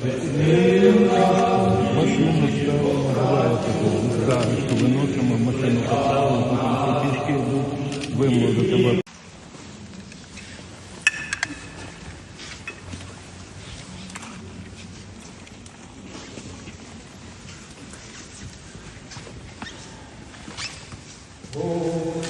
Машину ставимо, що виносимо, машину поставили, потім пішки йдуть, вимов до тебе. Oh.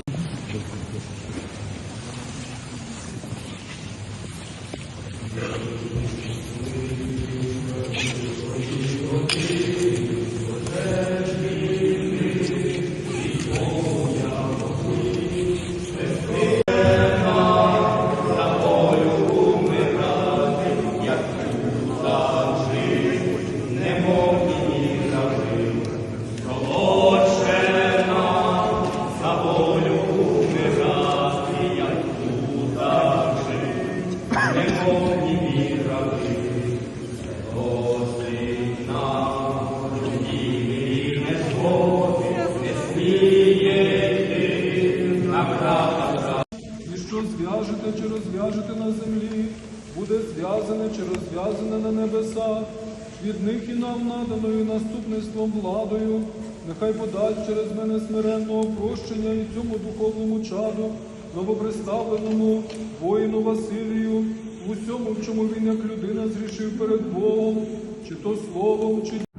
зв'яжете чи розв'яжете на землі, буде зв'язане чи розв'язане на небесах, від них і нам наданою наступництвом владою, нехай подасть через мене смиренного прощення і цьому духовному чаду, новоприставленому воїну Василію, в усьому, в чому він як людина зрішив перед Богом, чи то словом, чи